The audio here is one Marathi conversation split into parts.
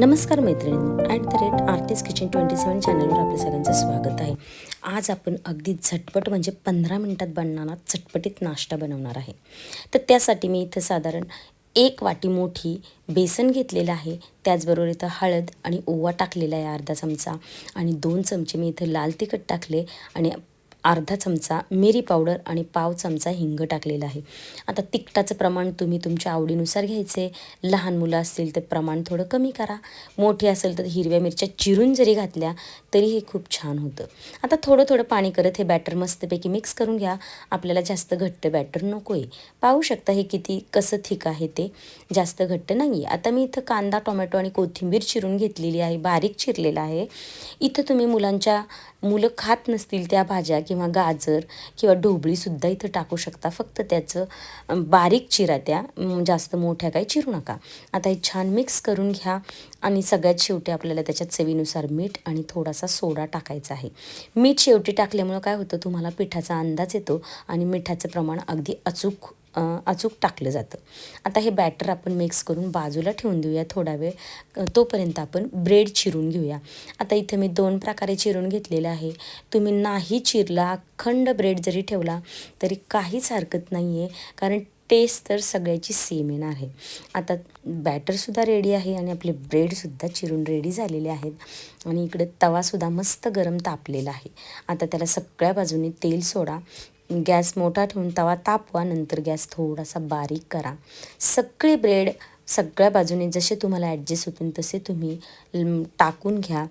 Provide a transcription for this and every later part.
नमस्कार मैत्रिणी at the rate artist kitchen twenty seven चॅनलवर आपल्या सगळ्यांचं स्वागत आहे. आज आपण अगदी झटपट म्हणजे पंधरा मिनटात बनणारा चटपटीत नाश्ता बनवणार आहे. तर त्यासाठी मी इथं साधारण एक वाटी मोठी बेसन घेतलेलं आहे. त्याचबरोबर इथं हळद आणि ओवा टाकलेला आहे अर्धा चमचा आणि दोन चमचे मी इथं लाल तिखट टाकले आणि अर्धा चमचा मिरी पावडर आणि पाव चमचा हिंग टाकलेला आहे. आता तिखटाचं प्रमाण तुम्ही तुमच्या आवडीनुसार घ्यायचे. लहान मुलं असतील तर प्रमाण थोडं कमी करा. मोठी असेल तर हिरव्या मिरच्या चिरून जरी घातल्या तरी हे खूप छान होतं. आता थोडं थोडं पाणी करत हे बॅटर मस्तपैकी मिक्स करून घ्या. आपल्याला जास्त घट्ट बॅटर नको आहे पाहू शकता हे किती कसं थिक आहे ते. जास्त घट्ट नाही आहे आता मी इथं कांदा टोमॅटो आणि कोथिंबीर चिरून घेतलेली आहे. बारीक चिरलेला आहे. इथं तुम्ही मुलांच्या मुलं खात नसतील त्या भाज्या किंवा गाजर किंवा ढोबळीसुद्धा इथं टाकू शकता. फक्त त्याचं बारीक चिरा त्या जास्त मोठ्या काही चिरू नका. आता हे छान मिक्स करून घ्या आणि सगळ्यात शेवटी आपल्याला त्याच्यात चवीनुसार मीठ आणि थोडासा सोडा टाकायचा आहे. मीठ शेवटी टाकल्यामुळं काय होतं? तुम्हाला पिठाचा अंदाज येतो आणि मिठाचं प्रमाण अगदी अचूक अचूक टाकलं जातं. आता हे बॅटर आपण मिक्स करून बाजूला ठेवून देऊया थोडा वेळ. तोपर्यंत आपण ब्रेड चिरून घेऊया. आता इथे मी दोन प्रकारे चिरून घेतलेलं आहे. तुम्ही नाही चिरला अखंड ब्रेड जरी ठेवला तरी काहीच हरकत नाही आहे कारण टेस्ट तर सगळ्याची सेम येणार आहे. आता बॅटरसुद्धा रेडी आहे आणि आपले ब्रेडसुद्धा चिरून रेडी झालेले आहेत. आणि इकडे तवासुद्धा मस्त गरम तापलेला आहे. आता त्याला सगळ्या बाजूने तेल सोडा. गॅस मोठा ठेवून तवा तापवा नंतर गॅस थोडासा बारीक करा. सगळे ब्रेड सगळ्या बाजूने जसे तुम्हाला ॲडजस्ट होतील तसे तुम्ही टाकून घ्या.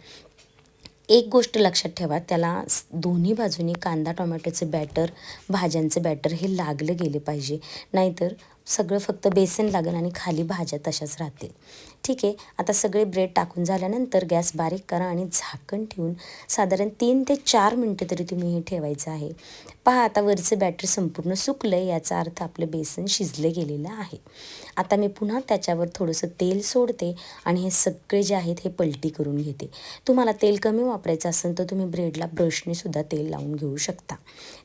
एक गोष्ट लक्षात ठेवा त्याला दोन्ही बाजूनी कांदा टोमॅटोचं बॅटर भाज्यांचं बॅटर हे लागलं गेले पाहिजे. नाहीतर सगळं फक्त बेसन लागेल आणि खाली भाज्या तशाच राहतील. ठीक आहे? आता सगळे ब्रेड टाकून झाल्यानंतर गॅस बारीक करा आणि झाकण ठेवून साधारण तीन ते चार मिनटं तरी तुम्ही हे ठेवायचं आहे. पहा आता वरचं बॅटर संपूर्ण सुकलं आहे याचा अर्थ आपलं बेसन शिजलं गेलेलं आहे. आता मी पुन्हा त्याच्यावर थोडंसं तेल सोडते आणि हे सगळे जे आहेत हे पलटी करून घेते. तुम्हाला तेल कमी वापरायचं असेल तर तुम्ही ब्रेडला ब्रशने सुद्धा तेल लावून घेऊ शकता.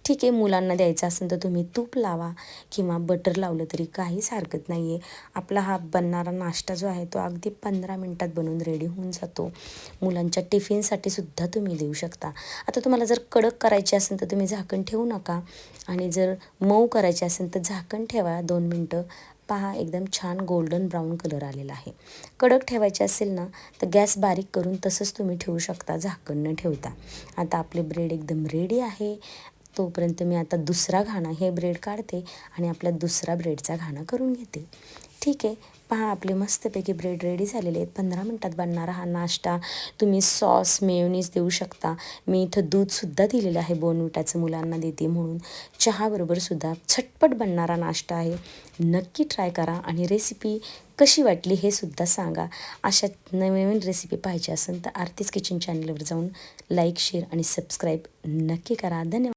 ठीक आहे मुलांना द्यायचं असेल तर तुम्ही तूप लावा किंवा बटर लावलं तरी काहीच हरकत नाही आहे आपला हा बनणारा नाश्ता जो आहे तो अगदी पंधरा मिनटात बनवून रेडी होऊन जातो. मुलांच्या टिफिनसाठी सुद्धा तुम्ही देऊ शकता. आता तुम्हाला जर कडक करायची असेल तर तुम्ही झाकण ठेवून नका. आणि जर मऊ करायचे असेल तर झाकण ठेवा दोन मिनटं. पहा एकदम छान गोल्डन ब्राऊन कलर आलेला आहे. कडक ठेवायचे असेल ना तर गॅस बारीक करून तसंच तुम्ही ठेवू शकता झाकण न ठेवता. आता आपले ब्रेड एकदम रेडी आहे. तोपर्यंत मी आता दुसरा घाणा हे ब्रेड काढते आणि आपला दुसरा ब्रेडचा घाणा करून घेते. ठीक आहे. पहा आपले मस्तपैकी ब्रेड रेडी झालेले आहेत. पंधरा मिनटात बनणारा हा नाश्ता तुम्ही सॉस मेयोनीज देऊ शकता. मी इथं दूधसुद्धा दिलेलं आहे बोनविटाचं मुलांना देते म्हणून. चहाबरोबरसुद्धा झटपट बनणारा नाश्ता आहे. नक्की ट्राय करा आणि रेसिपी कशी वाटली हे सुद्धा सांगा. अशा नवीन रेसिपी पाहिजे असेल तर आरतीच किचन चॅनलवर जाऊन लाईक शेअर आणि सबस्क्राईब नक्की करा. धन्यवाद.